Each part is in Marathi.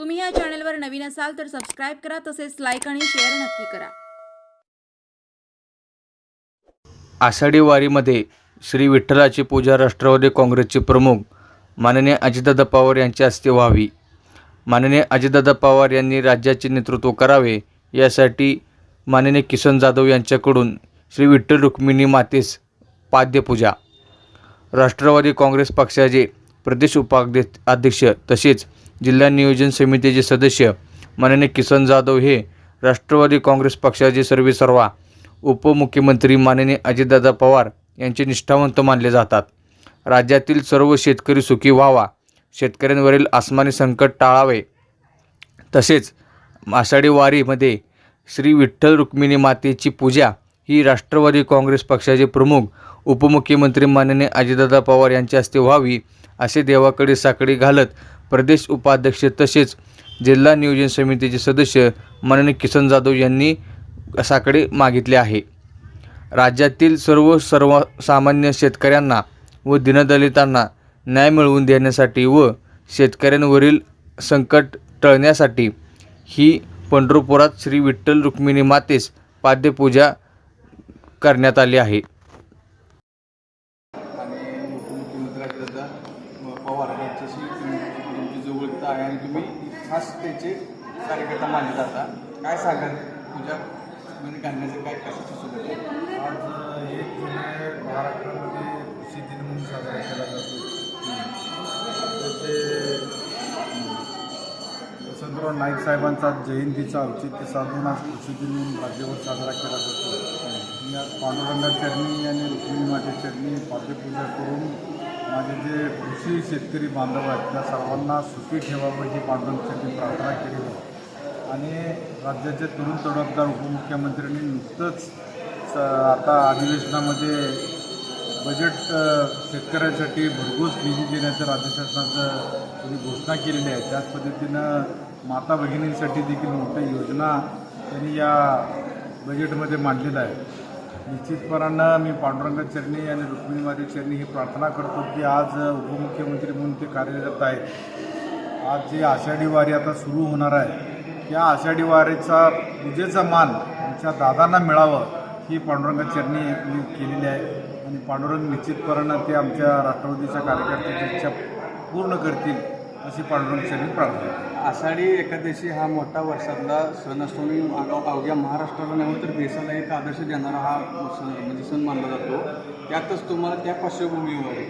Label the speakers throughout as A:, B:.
A: तुम्ही या चॅनलवर नवीन असाल तर सबस्क्राईब करा तसेच लाईक आणि शेअर नक्की करा.
B: आषाढी वारीमध्ये श्री विठ्ठलाची पूजा राष्ट्रवादी काँग्रेसचे प्रमुख माननीय अजितदादा पवार यांच्या हस्ते व्हावी. माननीय अजितदादा पवार यांनी राज्याचे नेतृत्व करावे यासाठी माननीय किसन जाधव यांच्याकडून श्री विठ्ठल रुक्मिणी मातेस पाद्यपूजा. राष्ट्रवादी काँग्रेस पक्षाचे प्रदेश उपाध्यक्ष अध्यक्ष तसेच जिल्हा नियोजन समितीचे सदस्य माननीय किसन जाधव हे राष्ट्रवादी काँग्रेस पक्षाचे सर्वेसर्वा उपमुख्यमंत्री माननीय अजितदादा पवार यांचे निष्ठावंत मानले जातात. राज्यातील सर्व शेतकरी सुखी व्हावा. शेतकऱ्यांवरील आसमानी संकट टाळावे. तसेच आषाढी वारीमध्ये श्री विठ्ठल रुक्मिणी मातेची पूजा ही राष्ट्रवादी काँग्रेस पक्षाचे प्रमुख उपमुख्यमंत्री माननीय अजितदादा पवार यांच्या हस्ते व्हावी. असे देवाकडे साकडे घालत प्रदेश उपाध्यक्ष तसेच जिल्हा नियोजन समितीचे सदस्य माननीय किसन जाधव यांनी साकडे मागितले आहे. राज्यातील सर्व सर्वसामान्य शेतकऱ्यांना व दीनदलितांना न्याय मिळवून देण्यासाठी व शेतकऱ्यांवरील संकट टळण्यासाठी ही पंढरपुरात श्री विठ्ठल रुक्मिणी मातेस पाद्यपूजा करण्यात आली आहे.
C: पवार यांच्याशी तुमची जवळता आहे आणि तुम्ही खास त्याचे कार्यकर्ता मानले जाता काय सांगाल? तुझ्या मध्ये घालण्याचं काय कसं सुचवलं ते?
D: आज एक जुलै महाराष्ट्रामध्ये कृषी दिन म्हणून साजरा केला जातो. त्याचे वसंतराव नाईक साहेबांचा जयंतीचं औचित्य साधून आज कृषी दिन म्हणून राज्यभर साजरा केला जातो. पांडुरंगा चरणी आणि रुक्मिणी माते चरणी पाद्यपूजा करून माझे जे कृषी शेतकरी बांधव आहेत त्या सर्वांना सुखी ठेवावं ही बांधवांसाठी प्रार्थना केली. होती आणि राज्याचे तरुण तडफदार उपमुख्यमंत्र्यांनी नुकतंच स आता अधिवेशनामध्ये बजेट शेतकऱ्यांसाठी भरघोस निधी देण्याचं राज्य शासनाचं त्यांनी घोषणा केलेली आहे त्याच पद्धतीनं माता भगिनींसाठी देखील मोठ्या योजना त्यांनी या बजेटमध्ये मांडलेल्या आहे निश्चितपणानं मी पांडुरंग चरणी आणि रुक्मिणी माते चरणी ही प्रार्थना करतो की आज उपमुख्यमंत्री म्हणून ते कार्यरत आहेत. आज जी आषाढी वारी आता सुरू होणार आहे त्या आषाढी वारीचा पूजेचा मान आमच्या दादांना मिळावं ही पांडुरंग चरणी मी केलेली आहे. आणि पांडुरंग निश्चितपणानं ते आमच्या राष्ट्रवादीच्या कार्यकर्त्याची इच्छा पूर्ण करतील. अशी पांडुरंग चरणी प्रार्थना करतो.
C: आषाढी एकादशी हा मोठा वर्षातला सण असून अग- अवघ्या महाराष्ट्राला नव्हे तर देशाला एक आदर्श देणारा हा सण म्हणजे सण मानला जातो. त्यातच तुम्हाला त्या पार्श्वभूमीवर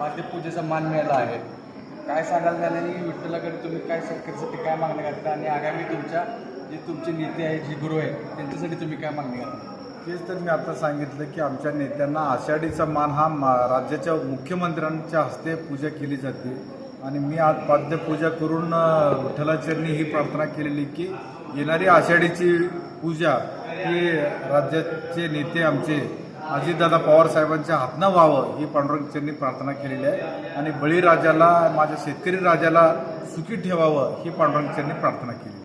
C: पाद्यपूजेचा मान मिळाला आहे. काय सांगाल त्याने विठ्ठलाकडे तुम्ही काय शेतकऱ्यासाठी काय मागणी करता? आणि आगामी तुमच्या जे तुमचे नेते आहेत जे गुरु आहेत त्यांच्यासाठी तुम्ही काय मागणी करता?
D: तेच तर मी आता सांगितलं की आमच्या नेत्यांना आषाढीचा मान हा मा राज्याच्या मुख्यमंत्र्यांच्या हस्ते पूजा केली जाते. आणि मी आज पाद्यपूजा करून विठ्ठलाचरणी ही प्रार्थना केलेली की येणारी आषाढीची पूजा ही राज्याचे नेते आमचे अजितदादा पवार साहेबांच्या हातनं व्हावं ही पांडुरंगचरणी प्रार्थना केलेली आहे. आणि बळीराजाला माझ्या शेतकरी राजाला सुखी ठेवावं ही पांडुरंगचरणी प्रार्थना केली.